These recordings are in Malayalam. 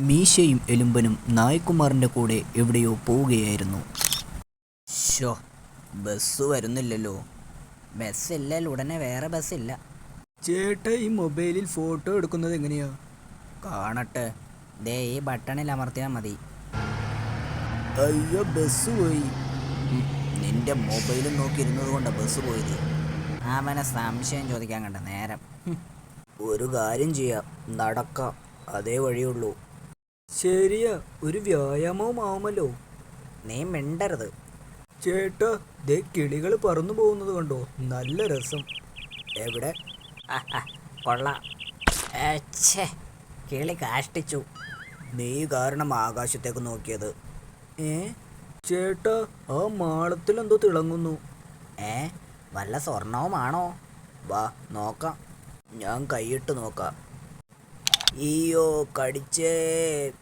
മീശയും എലുമ്പനും നായകുമാറിന്റെ കൂടെ എവിടെയോ പോവുകയായിരുന്നു. ഷോ ബസ് വരുന്നില്ലല്ലോ. ബസ്സില്ലാൽ ഉടനെ വേറെ ബസ്സില്ല ചേട്ട ഈ മൊബൈലിൽ ഫോട്ടോ എടുക്കുന്നത് എങ്ങനെയാ? കാണട്ടെ. ദേ ഈ ബട്ടണിൽ അമർത്തിയാൽ മതി. അയ്യോ ബസ് പോയി. നിന്റെ മൊബൈലും നോക്കി ഇരുന്നത് കൊണ്ടാ ബസ് പോയത്. അവനെ സംശയം ചോദിക്കാൻ കണ്ട നേരം. ഒരു കാര്യം ചെയ്യാം നടക്കാം. അതേ വഴിയുള്ളൂ ശരിയാ ഒരു വ്യായാമവും ആവുമല്ലോ? നീ മിണ്ടരുത്. ചേട്ടാ ദേ കിളികൾ പറന്നു പോകുന്നത് കണ്ടോ? നല്ല രസം. എവിടെ? കൊള്ളാം. ഛേ കിളി കാഷ്ടിച്ചു. നീ കാരണം ആകാശത്തേക്ക് നോക്കിയത്. ഏ? ചേട്ടാ ആ മാളത്തിൽ എന്തോ തിളങ്ങുന്നു. ഏ വല്ല സ്വർണവുമാണോ? വാ നോക്കാം. ഞാൻ കൈയിട്ട് നോക്കാം. ഈയോ കടിച്ചേ.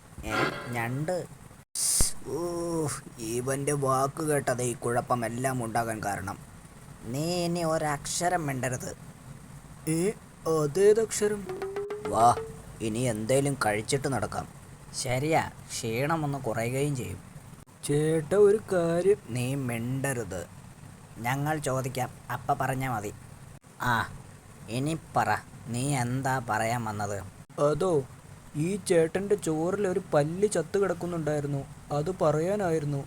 ഞണ്ട്. ഓ ഇവന്റെ വാക്ക് കേട്ടത് ഈ കുഴപ്പമെല്ലാം ഉണ്ടാകാൻ കാരണം. നീ ഇനി ഒരക്ഷരം മിണ്ടരുത്. ഏ അതേതക്ഷരം? വാ ഇനി എന്തേലും കഴിച്ചിട്ട് നടക്കാം. ശരിയാ ക്ഷീണമൊന്ന് കുറയുകയും ചെയ്യും. ചേട്ട ഒരു കാര്യം. നീ മിണ്ടരുത്. ഞങ്ങൾ ചോദിക്കാം. അപ്പ പറഞ്ഞാൽ മതി. ആ ഇനി പറ. നീ എന്താ പറയാൻ വന്നത്? അതോ ഈ ചേട്ടന്റെ ചോറിൽ ഒരു പല്ല് ചത്തു കിടക്കുന്നുണ്ടായിരുന്നു. അത് പറയാനായിരുന്നു.